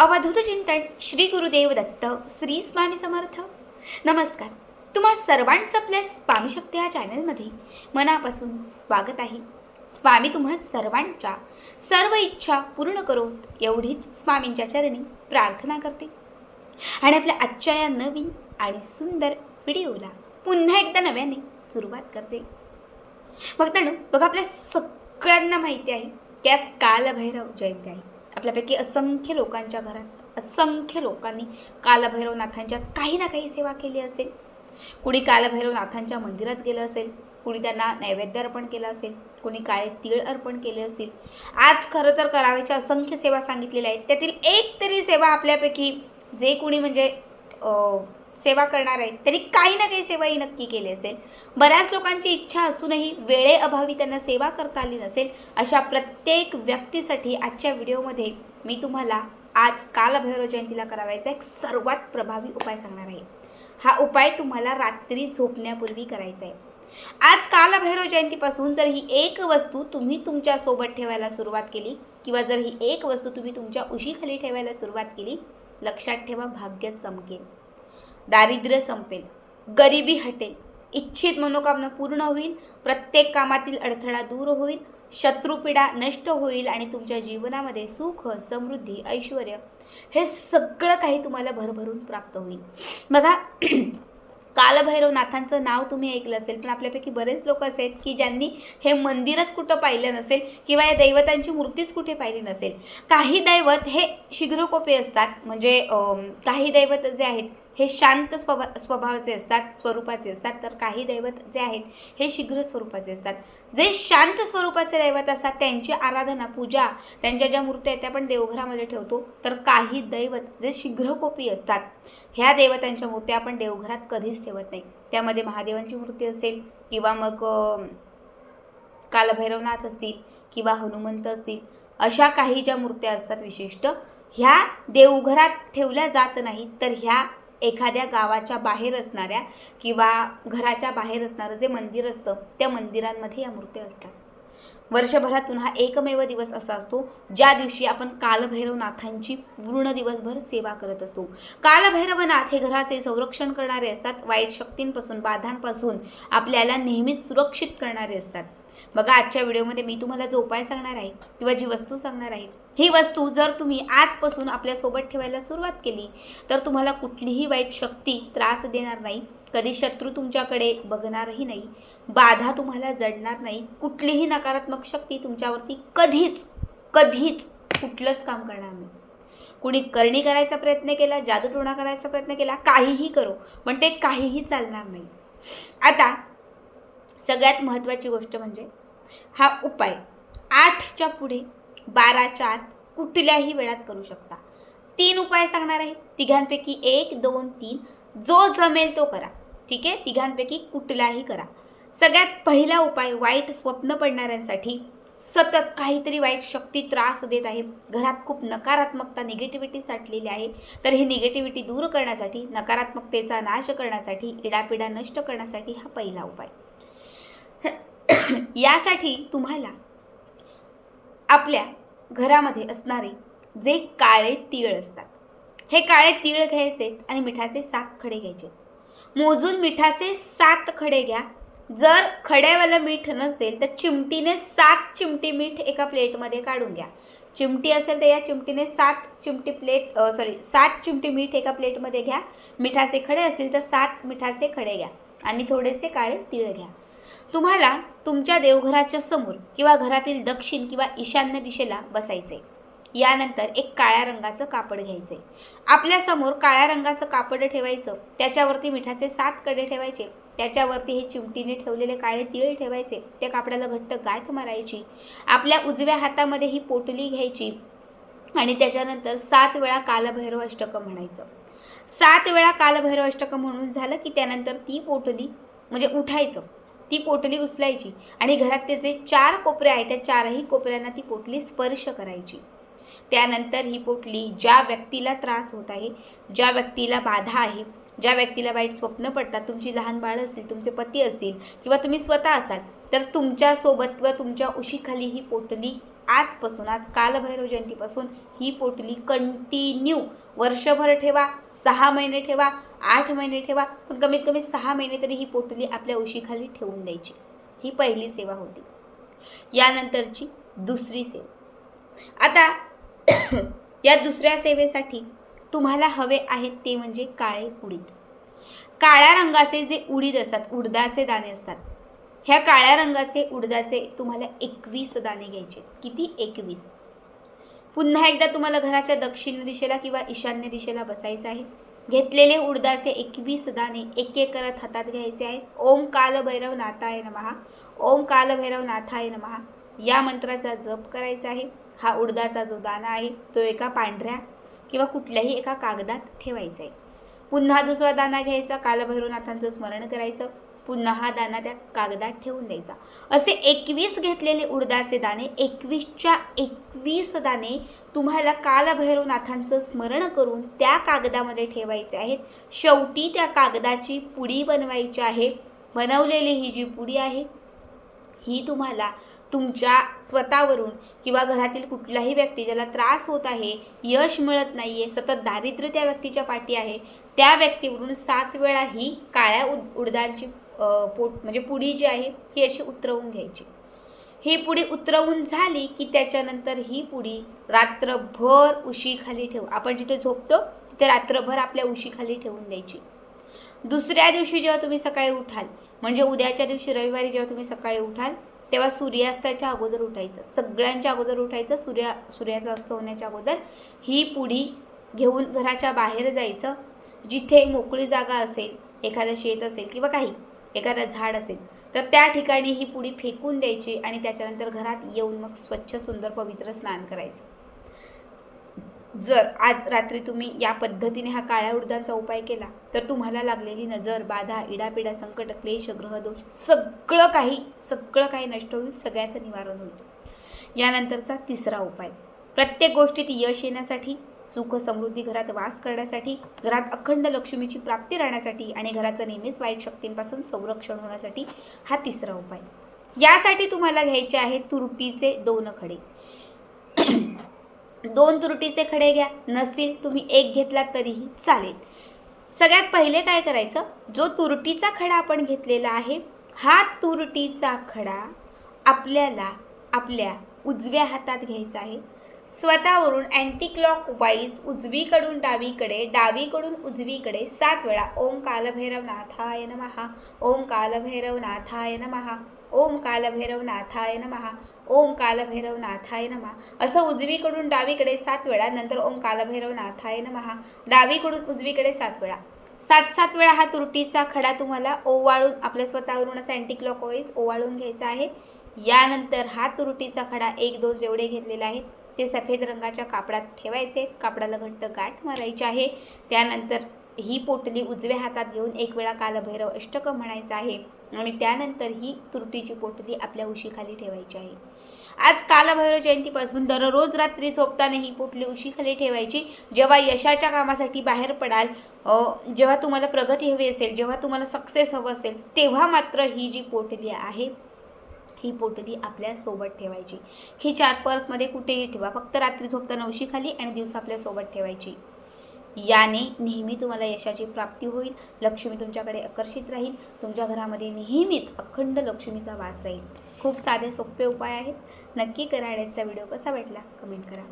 अवधूत चिंतन श्री गुरुदेव दत्त श्री स्वामी समर्थ. नमस्कार. तुम्हा सर्वांचं आपल्या स्वामी शक्ती या चॅनलमध्ये मनापासून स्वागत आहे. स्वामी तुम्हा सर्वांच्या सर्व इच्छा पूर्ण करोत एवढीच स्वामींच्या चरणी प्रार्थना करते. आणि आपल्या आजच्या या नवीन आणि सुंदर व्हिडिओला पुन्हा एकदा नव्याने सुरुवात करते. भक्तांनो बघा आपल्या सगळ्यांना माहिती आहे की आज कालभैरव जयंती आहे. आपल्यापैकी असंख्य लोकांच्या घरात असंख्य लोकांनी कालभैरवनाथांच्याच काही ना काही सेवा केली असेल. कुणी कालभैरवनाथांच्या मंदिरात गेलं असेल कुणी त्यांना नैवेद्य अर्पण केलं असेल कुणी काळे तीळ अर्पण केले असेल. आज खरं तर करावयाच्या असंख्य सेवा सांगितलेल्या आहेत. त्यातील एक तरी सेवा आपल्यापैकी जे कुणी म्हणजे सेवा करणार आहेत त्यांनी काही ना काही सेवा ही नक्की केली असेल. बऱ्याच लोकांची इच्छा असूनही वेळेअभावी त्यांना सेवा करता आली नसेल अशा प्रत्येक व्यक्तीसाठी आजच्या व्हिडिओमध्ये मी तुम्हाला आज कालभैरव जयंतीला करावायचा एक सर्वात प्रभावी उपाय सांगणार आहे. हा उपाय तुम्हाला रात्री झोपण्यापूर्वी करायचा आहे. आज कालभैरव जयंतीपासून जर ही एक वस्तू तुम्ही तुमच्यासोबत ठेवायला सुरुवात केली किंवा जर ही एक वस्तू तुम्ही तुमच्या उशीखाली ठेवायला सुरुवात केली लक्षात ठेवा भाग्य चमकेल. दारिद्र्य संपेल गरिबी हटेल इच्छित मनोकामना पूर्ण होईल प्रत्येक कामातील अडथळा दूर होईल शत्रुपीडा नष्ट होईल आणि तुमच्या जीवनामध्ये सुख समृद्धी ऐश्वर हे सगळं काही तुम्हाला भरभरून प्राप्त होईल. बघा कालभैरवनाथांचं नाव तुम्ही ऐकलं असेल पण आपल्यापैकी बरेच लोक असेल आहेत की ज्यांनी हे मंदिरच कुठं पाहिलं नसेल किंवा या दैवतांची मूर्तीच कुठे पाहिली नसेल. काही दैवत हे शीघ्रकोपे असतात म्हणजे काही दैवत जे आहेत हे शांत स्वभा स्वभावाचे असतात स्वरूपाचे असतात. तर काही दैवत जे आहेत हे शीघ्र स्वरूपाचे असतात. जे शांत स्वरूपाचे दैवत असतात त्यांची आराधना पूजा त्यांच्या ज्या मूर्त्या आहेत त्या आपण देवघरामध्ये ठेवतो. तर काही दैवत जे शीघ्रकोपी असतात ह्या देवतांच्या मूर्त्या आपण देवघरात कधीच ठेवत नाही. त्यामध्ये महादेवांची मूर्ती असेल किंवा मग कालभैरवनाथ असतील किंवा हनुमंत असतील अशा काही ज्या मूर्त्या असतात विशिष्ट ह्या देवघरात ठेवल्या जात नाहीत. तर ह्या एखाद्या गावाच्या बाहेर असणाऱ्या किंवा घराच्या बाहेर असणारं जे मंदिर असतं त्या मंदिरांमध्ये या मूर्त्या असतात. वर्षभरातून हा एकमेव दिवस असा असतो ज्या दिवशी आपण कालभैरवनाथांची पूर्ण दिवसभर सेवा करत असतो. कालभैरवनाथ हे घराचे संरक्षण करणारे असतात वाईट शक्तींपासून बाधांपासून आपल्याला नेहमीच सुरक्षित करणारे असतात. बघा आजच्या व्हिडिओमध्ये मी तुम्हाला जो उपाय सांगणार आहे किंवा जी वस्तू सांगणार आहे ही वस्तू जर तुम्ही आजपासून आपल्यासोबत ठेवायला सुरुवात केली तर तुम्हाला कुठलीही वाईट शक्ती त्रास देणार नाही. कधी शत्रू तुमच्याकडे बघणारही नाही. बाधा तुम्हाला जडणार नाही. कुठलीही नकारात्मक शक्ती तुमच्यावरती कधीच कधीच कुठलंच काम करणार नाही. कुणी करणी करायचा प्रयत्न केला जादूटोणा करायचा प्रयत्न केला काहीही करो पण ते काहीही चालणार नाही. आता सगळ्यात महत्त्वाची गोष्ट म्हणजे हा उपाय. आठच्या पुढे बाराच्या आत कुठल्याही वेळात करू शकता. तीन उपाय सांगणार आहे. तिघांपैकी एक दोन तीन. जो जमेल तो करा. ठीक आहे? तिघांपैकी कुठलाही करा. सगळ्यात पहिला उपाय वाईट स्वप्न पडणाऱ्यांसाठी सतत काहीतरी वाईट शक्ती त्रास देत आहे. घरात खूप नकारात्मकता निगेटिव्हिटी साठलेली आहे. तर ही निगेटिव्हिटी दूर करण्यासाठी नकारात्मकतेचा नाश करण्यासाठी इडापिडा नष्ट करण्यासाठी हा पहिला उपाय. यासाठी तुम्हाला आपल्या घरामध्ये असणारे जे काळे तीळ असतात. हे काळे तीळ घ्यायचे आणि मिठाचे सात खडे घ्यायचे. मोजून मिठाचे सात खडे घ्या. जर खड्यावालं मीठ नसेल तर चिमटीने सात चिमटी मीठ एका प्लेटमध्ये काढून घ्या. चिमटी असेल तर या चिमटीने सात चिमटी प्लेट सॉरी सात चिमटी मीठ एका प्लेटमध्ये घ्या. मिठाचे खडे असेल तर सात मिठाचे खडे घ्या. आणि थोडेसे काळे तीळ घ्या. तुम्हाला तुमच्या देवघराच्या समोर किंवा घरातील दक्षिण किंवा ईशान्य दिशेला बसायचे यानंतर एक काळ्या रंगाचं कापड घ्यायचे आपल्यासमोर काळ्या रंगाचं कापड ठेवायचं त्याच्यावरती मिठाचे सात कडे ठेवायचे त्याच्यावरती हे चिमटीने ठेवलेले काळे तीळ ठेवायचे त्या कापडाला घट्ट गाठ मारायची आपल्या उजव्या हातामध्ये ही पोटली घ्यायची आणि त्याच्यानंतर सात वेळा कालभैरव अष्टकं म्हणायचं. सात वेळा कालभैरव अष्टकं म्हणून झालं की त्यानंतर ती पोटली म्हणजे उठायचं. ती पोटली उचलायची आणि घरातले जे चार कोपरे आहेत त्या चारही कोपऱ्यांना ती पोटली स्पर्श करायची. त्यानंतर ही पोटली ज्या व्यक्तीला त्रास होत आहे ज्या व्यक्तीला बाधा आहे ज्या व्यक्तीला वाईट स्वप्न पडतात तुमची लहान बाळं असतील तुमचे पती असतील किंवा तुम्ही स्वतः असाल तर तुमच्यासोबत किंवा तुमच्या उशीखाली ही पोटली आजपासून आज कालभैरव जयंतीपासून ही पोटली कंटिन्यू वर्षभर ठेवा सहा महिने ठेवा आठ महिने ठेवा पण कमीत कमी सहा महिने तरी ही पोटली आपल्या उशीखाली ठेवून द्यायची. ही पहिली सेवा होती. यानंतरची दुसरी सेवा. आता या दुसऱ्या सेवेसाठी तुम्हाला हवे आहेत ते म्हणजे काळे उडीद. काळ्या रंगाचे जे उडीद असतात उडदाचे दाणे असतात ह्या काळ्या रंगाचे उडदाचे तुम्हाला एकवीस दाणे घ्यायचे किती? एकवीस. पुन्हा एकदा तुम्हाला घराच्या दक्षिण दिशेला किंवा ईशान्य दिशेला बसायचं आहे. घेतलेले उडदाचे एकवीस दाणे एक एक करत हातात घ्यायचे आहेत. ओम कालभैरव नाथाय नमहा. ओम कालभैरव नाथाय नमहा. या मंत्राचा जप करायचा आहे. हा उडदाचा जो दाणा आहे तो एका पांढऱ्या किंवा कुठल्याही एका कागदात ठेवायचा आहे. पुन्हा दुसरा दाणा घ्यायचा. कालभैरवनाथांचं स्मरण करायचं. पुन्हा हा दाणा त्या कागदात ठेवून द्यायचा. असे एकवीस घेतलेले उडदाचे दाणे एकवीसच्या एकवीस दाणे तुम्हाला कालभैरवनाथांचं स्मरण करून त्या कागदामध्ये ठेवायचे आहेत. शेवटी त्या कागदाची पुडी बनवायची आहे. बनवलेली ही जी पुडी आहे ही तुम्हाला तुमच्या स्वतःवरून किंवा घरातील कुठलाही व्यक्ती ज्याला त्रास होत आहे यश मिळत नाही आहे सतत दारिद्र्य त्या व्यक्तीच्या पाठी आहे त्या व्यक्तीवरून सात वेळा ही काळ्या उड उडदांची पोट म्हणजे पुडी जी आहे ही अशी उतरवून घ्यायची. ही पुडी उतरवून झाली की त्याच्यानंतर ही पुडी रात्रभर उशीखाली ठेवू आपण जिथे झोपतो तिथे रात्रभर आपल्या उशीखाली ठेवून द्यायची. दुसऱ्या दिवशी जेव्हा तुम्ही सकाळी उठाल म्हणजे उद्याच्या दिवशी रविवारी जेव्हा तुम्ही सकाळी उठाल तेव्हा सूर्यास्ताच्या अगोदर उठायचं. सगळ्यांच्या अगोदर उठायचं सूर्या सूर्याचा अस्त होण्याच्या अगोदर ही पुडी घेऊन घराच्या बाहेर जायचं. जिथे मोकळी जागा असेल एखादं शेत असेल किंवा काही एखादं झाड असेल तर त्या ठिकाणी ही पुडी फेकून द्यायची आणि त्याच्यानंतर घरात येऊन मग स्वच्छ सुंदर पवित्र स्नान करायचं. जर आज रात्री तुम्ही या पद्धतीने हा काळ्या उडदांचा उपाय केला तर तुम्हाला लागलेली नजर बाधा इडापिडा संकट क्लेश ग्रहदोष सगळं काही सगळं काही नष्ट होईल सगळ्याचं निवारण होईल. यानंतरचा तिसरा उपाय. प्रत्येक गोष्टीत यश येण्यासाठी सुख समृद्धी घरात वास करण्यासाठी घरात अखंड लक्ष्मीची प्राप्ती राहण्यासाठी आणि घराचं नेहमीच वाईट शक्तींपासून संरक्षण होण्यासाठी हा तिसरा उपाय. यासाठी तुम्हाला घ्यायचे आहे तुरटीचे दोन खडे. दोन तुरटीचे खडे घ्या. नसतील तुम्ही एक घेतलात तरीही चालेल. सगळ्यात पहिले काय करायचं? जो तुरटीचा खडा आपण घेतलेला आहे हा तुरटीचा खडा आपल्याला आपल्या उजव्या हातात घ्यायचा आहे. स्वतःवरून अँटी क्लॉक वाईज उजवीकडून डावीकडे डावीकडून उजवीकडे सात वेळा. ओम कालभैरव नाथाय नमहा ओम कालभैरव नाथाय नमहा ओम कालभैरव नाथाय नमहा ओम कालभैरव नाथाय नमहा असं उजवीकडून डावीकडे सात वेळा नंतर ओम कालभैरव नाथाय नमहा डावीकडून उजवीकडे सात वेळा. सात सात वेळा हा तुरटीचा खडा तुम्हाला ओवाळून आपल्या स्वतःवरून असं अँटी क्लॉक वाईज ओवाळून घ्यायचा आहे. यानंतर हा तुरटीचा खडा एक दोन जेवढे घेतलेला आहे ते सफेद रंगाच्या कापडात ठेवायचे. कापडाला घट्ट गाठ मारायची आहे. त्यानंतर ही पोटली उजव्या हातात घेऊन एक वेळा कालभैरव अष्टक म्हणायचं आहे आणि त्यानंतर ही तुरटीची पोटली आपल्या उशीखाली ठेवायची आहे. आज कालभैरव जयंतीपासून दररोज रात्री झोपताना ही पोटली उशीखाली ठेवायची. जेव्हा यशाच्या कामासाठी बाहेर पडाल जेव्हा तुम्हाला प्रगती हवी असेल जेव्हा तुम्हाला सक्सेस हवं असेल तेव्हा मात्र ही जी पोटली आहे ही पोटली आपल्यासोबत ठेवायची खिचात पर्समध्ये कुठेही ठेवा फक्त रात्री झोपताना उशीखाली आणि दिवसा आपल्यासोबत ठेवायची. याने नेहमी तुम्हाला यशाची प्राप्ती होईल लक्ष्मी तुमच्याकडे आकर्षित राहील तुमच्या घरामध्ये नेहमीच अखंड लक्ष्मीचा वास राहील. खूप साधे सोपे उपाय आहेत. नक्की करा व्हिडिओ कसा वाटला? कमेंट करा.